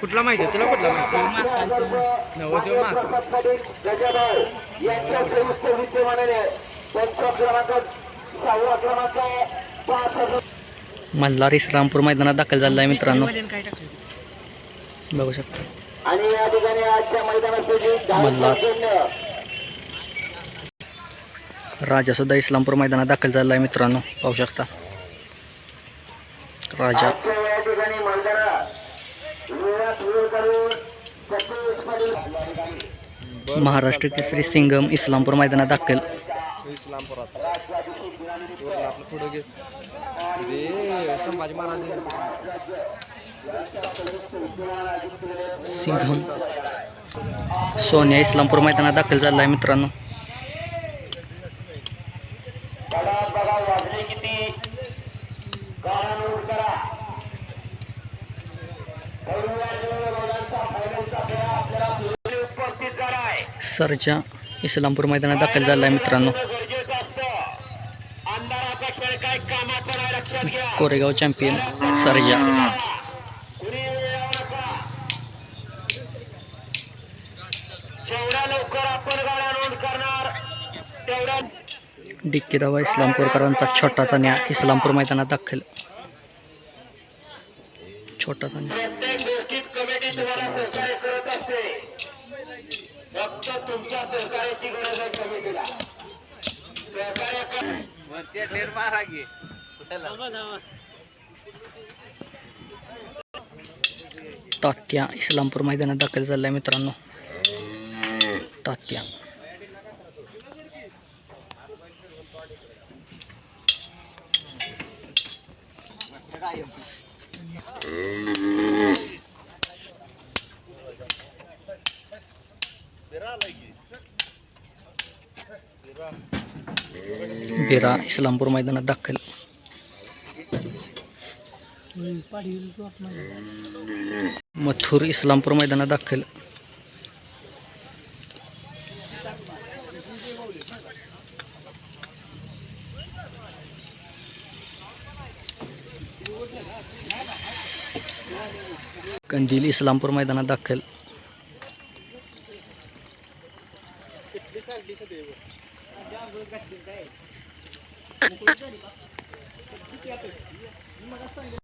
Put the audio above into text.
कुठला माहिती आहे? तुला कुठला माहिती माग. मल्हार इस्लामपूर मैदानात दाखल झालेला आहे मित्रांनो. बघू शकता. आणि या ठिकाणी आजच्या मैदानासाठी मल्हार. राजा सुद्धा इस्लामपूर मैदानात दाखल झालेला आहे मित्रांनो. पाहू शकता. राजा. महाराष्ट्र केसरी सिंगम इस्लामपूर मैदानात दाखल. सिंघम. सोन्या इस्लामपूर मैदानात दाखल झालेला आहे मित्रांनो. आहे सरजा इस्लामपूर मैदानात दाखल झाला आहे मित्रांनो. कोरेगाव चॅम्पियन सरजा डिक्की दावा इस्लामपूरकरांचा छोटाचा न्या इस्लामपूर मैदानात दाखल. छोटाचा न्या तुमच्या सहकार्याची गरज आहे कमिटीला सहकार्य कर तात्या इस्लामपूर मैदानात दाखल आहे मित्रांनो. तात्या. बिरा इस्लामपूर मैदानात दाखल. मथुर इस्लामपूर मैदानात दाखल. कंदील इस्लामपूर मैदानात दाखल. काय